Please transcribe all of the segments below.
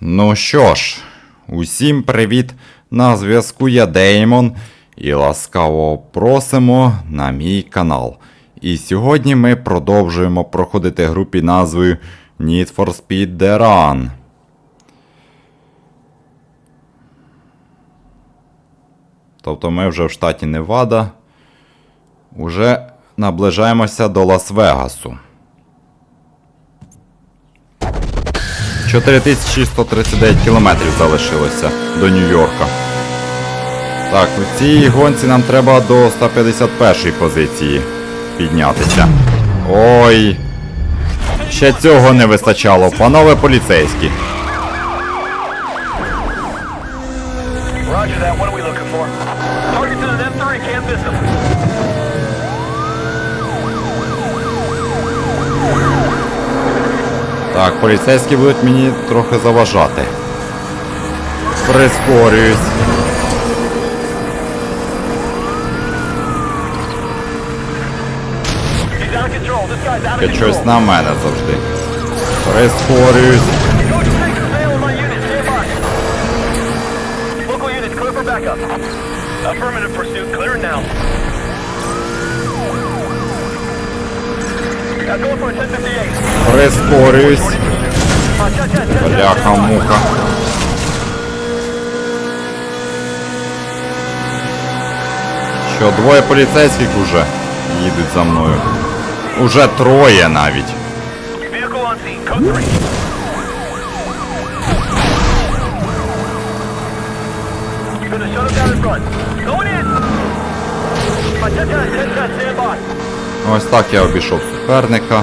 Ну що ж, усім привіт! На зв'язку я Деймон і ласкаво просимо на мій канал. І сьогодні ми продовжуємо проходити гру під назвою Need for Speed The Run. Тобто ми вже в штаті Невада. Уже наближаємося до Лас-Вегасу. 4139 кілометрів залишилося до Нью-Йорка. Так, у цій гонці нам треба до 151-ї позиції піднятися. Ой. Ще цього не вистачало, панове поліцейські. Roger that. What are we looking for? Targets in an M3. Can't miss them. Так, поліцейські будуть мені трохи заважати. Прискорююсь. Control. щось на мене завжди. Прискорююсь. Coach 6 is mailing my unit. Stand by. Local units, clear for backup. Affirmative pursuit. Clear now. Now going for a 1058. Прискорююсь. Бляха муха. Що, двоє поліцейських уже їдуть за мною. Уже троє навіть. Vehicle on scene. Code 3. You're gonna shut him down in front. Going in. 10 10 10 stand by. Ось так я обійшов суперника.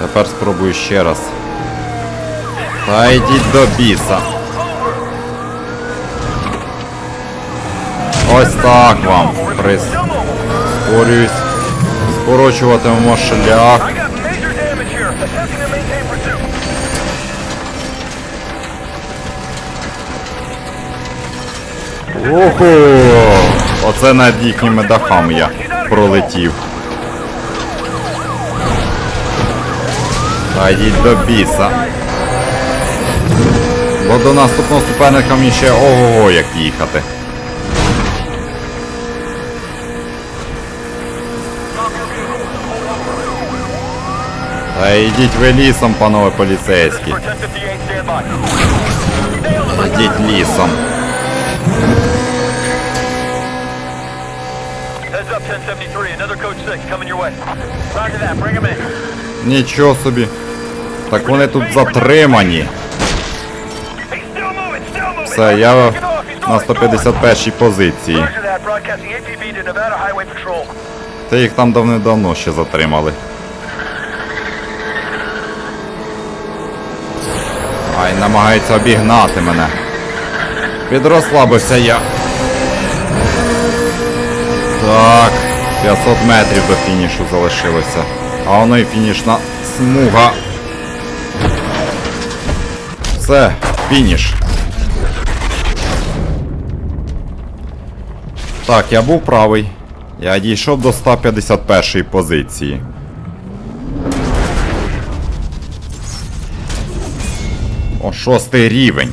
Тепер спробую ще раз. Та йдіть до біса. Ось так вам. Прискорююсь. Скорочуватимемо шлях. Ого! Оце над їхніми дахами я пролетів. Та йдіть до біса. Бо до наступного суперника мені ще ого як їхати. Та йдіть ви лісом, панове поліцейські. For 1058 stand by. Nailed him. Йдіть лісом. Heads up 1073. Another coach 6 coming your way. Roger that. Bring him in. Нічого собі. Так вони тут затримані. Все, я на going. 151 позиції. Та їх там давним-давно ще затримали. Ай, намагаються обігнати мене. Підрослабився я. Так, 500 метрів до фінішу залишилося. А воно і фінішна смуга. Все, фініш. Так, я був правий. Я дійшов до 151 позиції. О, шостий рівень.